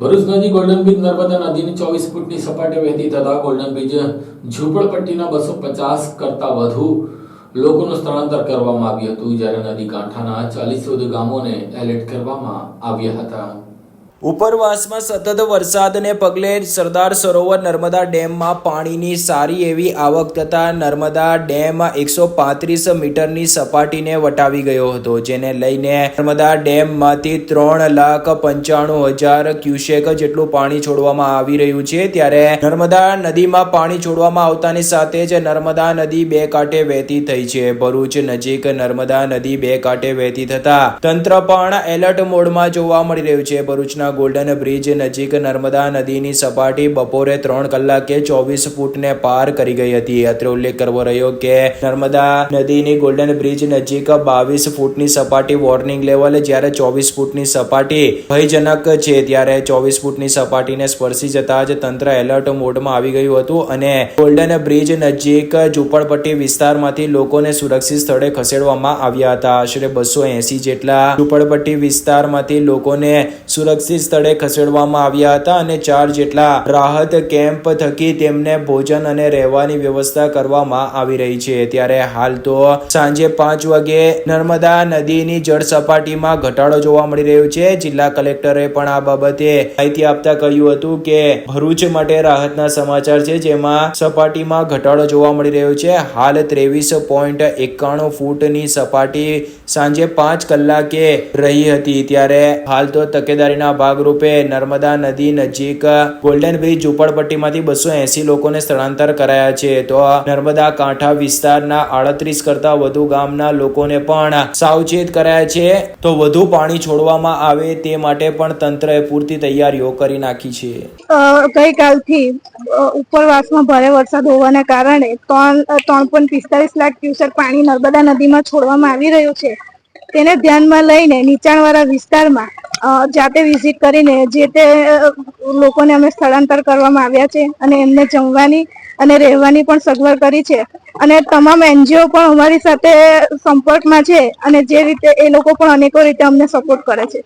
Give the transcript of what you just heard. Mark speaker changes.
Speaker 1: ભરૂચ નદી golden bridge Narmada નદીની ચોવીસ ફૂટની સપાટી વહેતી થતા ગોલ્ડન બ્રિજ ઝૂંપડપટ્ટીના બસો પચાસ કરતા વધુ લોકોનું સ્થળાંતર કરવામાં આવ્યું હતું, જ્યારે નદી કાંઠાના ચાલીસ વધુ ગામોને એલર્ટ કરવામાં આવ્યા હતા.
Speaker 2: ઉપરવાસમાં સતત વરસાદને પગલે સરદાર સરોવર નર્મદા ડેમમાં પાણીની સારી એવી આવક થતા નર્મદા ડેમ એકસો પાંત્રીસ મીટરની સપાટીને વટાવી ગયો હતો, જેને લઈને નર્મદા ડેમમાંથી ત્રણ લાખ પંચાણું હજાર ક્યુસેક જેટલું પાણી છોડવામાં આવી રહ્યું છે. ત્યારે નર્મદા નદીમાં પાણી છોડવામાં આવતાની સાથે જ નર્મદા નદી બે કાંઠે વહેતી થઈ છે. ભરૂચ નજીક નર્મદા નદી બે કાંઠે વહેતી થતા તંત્ર પણ એલર્ટ મોડમાં જોવા મળી રહ્યું છે. ભરૂચના ગોલ્ડન બ્રિજ નજીક નર્મદા નદીની સપાટી બપોરે ત્રણ કલાકે ચોવીસ ફૂટને પાર કરી ગઈ હતી. અત્રે ઉલ્લેખ કરવો રહ્યો કે નર્મદા નદીની ગોલ્ડન બ્રિજ નજીક બાવીસ ફૂટની સપાટી વોર્નિંગ લેવલ જ્યારે ચોવીસ ફૂટની સપાટી ભયજનક છે ત્યારે ચોવીસ ફૂટની સપાટીને સ્પર્શી જતા જ તંત્ર એલર્ટ મોડમાં આવી ગયું હતું અને ગોલ્ડન બ્રિજ નજીક ઝુંપડપટ્ટી વિસ્તારમાંથી લોકોને સુરક્ષિત સ્થળે ખસેડવામાં આવ્યા હતા. આશરે બસો એસી જેટલા ઝુંપડપટ્ટી વિસ્તારમાંથી લોકોને સુરક્ષિત સ્થળે ખસેડવામાં આવ્યા હતા અને ચાર જેટલા રાહત કેમ્પ થકી તેમને ભોજન અને રહેવાની વ્યવસ્થા કરવામાં આવી રહી છે. ત્યારે હાલ તો સાંજે પાંચ વાગે નર્મદા નદીની જળ સપાટીમાં ઘટાડો જોવા મળી રહ્યો છે. જિલ્લા કલેક્ટરે પણ આ બાબતે માહિતી આપતા કહ્યું હતું કે ભરૂચ માટે રાહતના સમાચાર છે જેમાં સપાટીમાં ઘટાડો જોવા મળી રહ્યો છે. હાલ ત્રેવીસ પોઈન્ટ એકાણું ફૂટની સપાટી સાંજે પાંચ કલાકે રહી હતી. ત્યારે હાલ તો તકેદારીના ભાગરૂપે નર્મદા નદી નજીક ગોલ્ડન બ્રિજ ઝુંપડપટ્ટીમાંથી બસો એસી લોકોને સ્થળાંતર કરાયા છે. તો નર્મદા કાંઠા વિસ્તારના આડત્રીસ કરતા વધુ ગામના લોકોને પણ સાવચેત કરાયા છે. તો વધુ પાણી છોડવામાં આવે તે માટે પણ તંત્રએ પૂરતી તૈયારીઓ કરી નાખી છે.
Speaker 3: ગઈકાલથી ઉપરવાસમાં ભારે વરસાદ હોવાને કારણે ત્રણ ત્રણ પોઈન્ટ પિસ્તાલીસ લાખ ક્યુસેક પાણી નર્મદા નદીમાં છોડવામાં આવી રહ્યું છે. તેને ધ્યાનમાં લઈને નીચાણવાળા વિસ્તારમાં જાતે વિઝિટ કરીને જે તે લોકોને અમે સ્થળાંતર કરવામાં આવ્યા છે અને એમને જમવાની અને રહેવાની પણ સગવડ કરી છે. અને તમામ એનજીઓ પણ અમારી સાથે સંપર્કમાં છે અને જે રીતે એ લોકો પણ અનેકો રીતે અમને સપોર્ટ કરે છે.